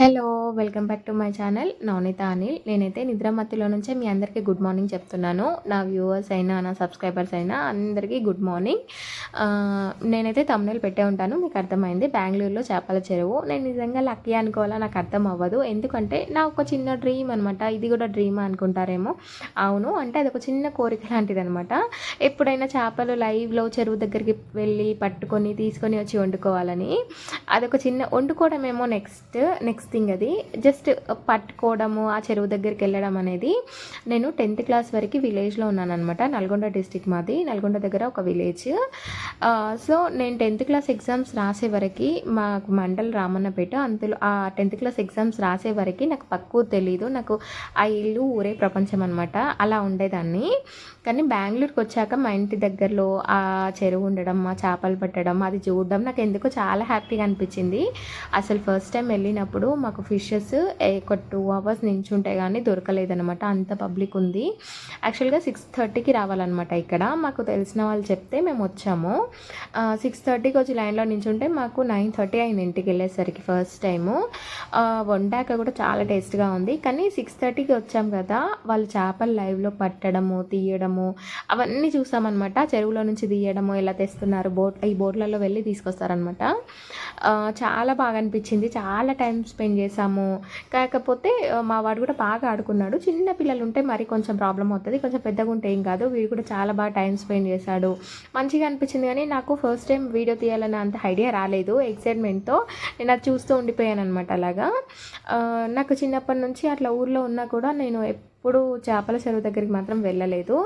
Hello welcome back to my channel. Navaneetha Anil. నేనైతే నిద్రమత్తిలో నుంచే మీ అందరికీ గుడ్ మార్నింగ్ చెప్తున్నాను. నా వ్యూవర్స్ అయినా నా సబ్స్క్రైబర్స్ అయినా అందరికీ గుడ్ మార్నింగ్. నేనైతే తమ్ముళ్ళు పెట్టే ఉంటాను మీకు అర్థమైంది. బెంగళూరులో చేపల చెరువు. నేను నిజంగా లక్కీ అనుకోవాలా? నాకు అర్థం అవ్వదు. ఎందుకంటే నా ఒక చిన్న డ్రీమ్ అనమాట ఇది కూడా డ్రీమ్ అనుకుంటారేమో. అవును అంటే అది ఒక చిన్న కోరిక లాంటిది అనమాట ఎప్పుడైనా చేపలు లైవ్లో చెరువు దగ్గరికి వెళ్ళి పట్టుకొని తీసుకొని వచ్చి వండుకోవాలని. అదొక చిన్న వండుకోవడమేమో నెక్స్ట్ నెక్స్ట్ థింగ్ అది. జస్ట్ uh, పట్టుకోవడము ఆ చెరువు దగ్గరికి వెళ్ళడం అనేది నేను టెన్త్ క్లాస్ వరకు విలేజ్లో ఉన్నాను అనమాట నల్గొండ డిస్టిక్ మాది. నల్గొండ దగ్గర ఒక విలేజ్ సో uh, నేను టెన్త్ క్లాస్ ఎగ్జామ్స్ రాసే వరకు మాకు మండల్ రామన్నపేట అందులో ఆ టెన్త్ క్లాస్ ఎగ్జామ్స్ రాసే వరకు నాకు పక్కూరు తెలీదు. నాకు ఆ ఇల్లు ఊరే ప్రపంచం అనమాట అలా ఉండేదాన్ని. కానీ బెంగళూరుకి వచ్చాక మా ఇంటి దగ్గరలో ఆ చెరువు ఉండడం ఆ చేపలు పట్టడం అది చూడడం నాకు ఎందుకో చాలా హ్యాపీగా అనిపించింది. అసలు ఫస్ట్ టైం వెళ్ళినప్పుడు మాకు ఫిషెస్ ఒక టూ అవర్స్ నించుంటే కానీ దొరకలేదనమాట అంత పబ్లిక్ ఉంది. యాక్చువల్గా సిక్స్ థర్టీకి రావాలన్నమాట ఇక్కడ. మాకు తెలిసిన వాళ్ళు చెప్తే మేము వచ్చాము. సిక్స్ థర్టీకి వచ్చి లైన్లో నించుంటే మాకు నైన్ థర్టీ అయింది ఇంటికి వెళ్ళేసరికి ఫస్ట్ టైము. వండాక కూడా చాలా టేస్ట్గా ఉంది. కానీ సిక్స్ థర్టీకి వచ్చాం కదా వాళ్ళు చేపలు లైవ్లో పట్టడము తీయడము అవన్నీ చూసామన్నమాట. చెరువులో నుంచి తీయడము ఎలా తెస్తున్నారు బోట్ ఈ బోట్లలో వెళ్ళి తీసుకొస్తారనమాట చాలా బాగా అనిపించింది. చాలా టైం స్పెండ్ చేసాము కాకపోతే మా వాడు కూడా బాగా ఆడుకున్నాడు. చిన్న పిల్లలు ఉంటే మరి కొంచెం ప్రాబ్లం అవుతుంది. కొంచెం పెద్దగా ఉంటే ఏం కాదు. వీడు కూడా చాలా బాగా టైం స్పెండ్ చేశాడు. మంచిగా అనిపించింది కానీ నాకు ఫస్ట్ టైం వీడియో తీయాలని అంత ఐడియా రాలేదు. ఎక్సైట్మెంట్తో నేను అది చూస్తూ ఉండిపోయాను అనమాట అలాగా నాకు చిన్నప్పటి నుంచి అట్లా ఊర్లో ఉన్నా కూడా నేను ఎప్పుడు చేపల చెరువు దగ్గరికి మాత్రం వెళ్ళలేదు.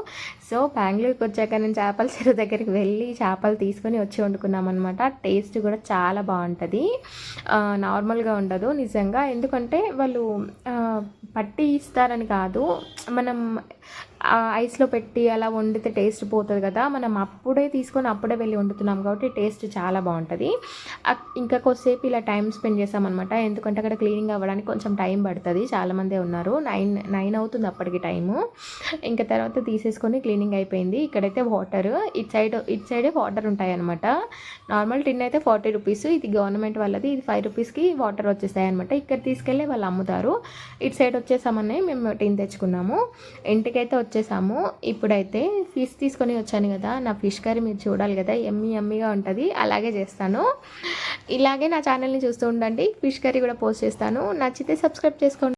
సో బెంగళూరుకి వచ్చాక నేను చేపల చెరువు దగ్గరికి వెళ్ళి చేపలు తీసుకొని వచ్చి వండుకున్నాం అనమాట టేస్ట్ కూడా చాలా బాగుంటుంది. నార్మల్గా ఉండదు నిజంగా. ఎందుకంటే వాళ్ళు పట్టి ఇస్తారని కాదు. మనం ఐస్లో పెట్టి అలా వండితే టేస్ట్ పోతుంది కదా మనం అప్పుడే తీసుకొని అప్పుడే వెళ్ళి వండుతున్నాం కాబట్టి టేస్ట్ చాలా బాగుంటుంది. ఇంకా కొద్దిసేపు ఇలా టైం స్పెండ్ చేసామన్నమాట. ఎందుకంటే అక్కడ క్లీనింగ్ అవ్వడానికి కొంచెం టైం పడుతుంది. చాలామందే ఉన్నారు. నైన్ నైన్ అవుతుంది అప్పటికి టైము. ఇంకా తర్వాత తీసేసుకొని క్లీనింగ్ అయిపోయింది. ఇక్కడైతే వాటర్ ఇటు సైడ్ ఇటు సైడే వాటర్ ఉంటాయి అనమాట నార్మల్ టిన్ అయితే ఫార్టీ రూపీస్ ఇది గవర్నమెంట్ వాళ్ళది ఇది ఫైవ్ రూపీస్కి వాటర్ వచ్చేస్తాయి అనమాట ఇక్కడ తీసుకెళ్ళి వాళ్ళు అమ్ముతారు. ఇటు సైడ్ వచ్చేసామని మేము టిన్ తెచ్చుకున్నాము. ఇంటికైతే వచ్చేసాము. ఇప్పుడైతే ఫిష్ తీసుకొని వచ్చాను కదా నా ఫిష్ కర్రీ మీరు చూడాలి కదా ఎమ్మి ఎమ్మిగా ఉంటుంది. అలాగే చేస్తాను. ఇలాగే నా ఛానల్ని చూస్తూ ఉండండి. ఫిష్ కర్రీ కూడా పోస్ట్ చేస్తాను. నచ్చితే సబ్స్క్రైబ్ చేసుకోండి.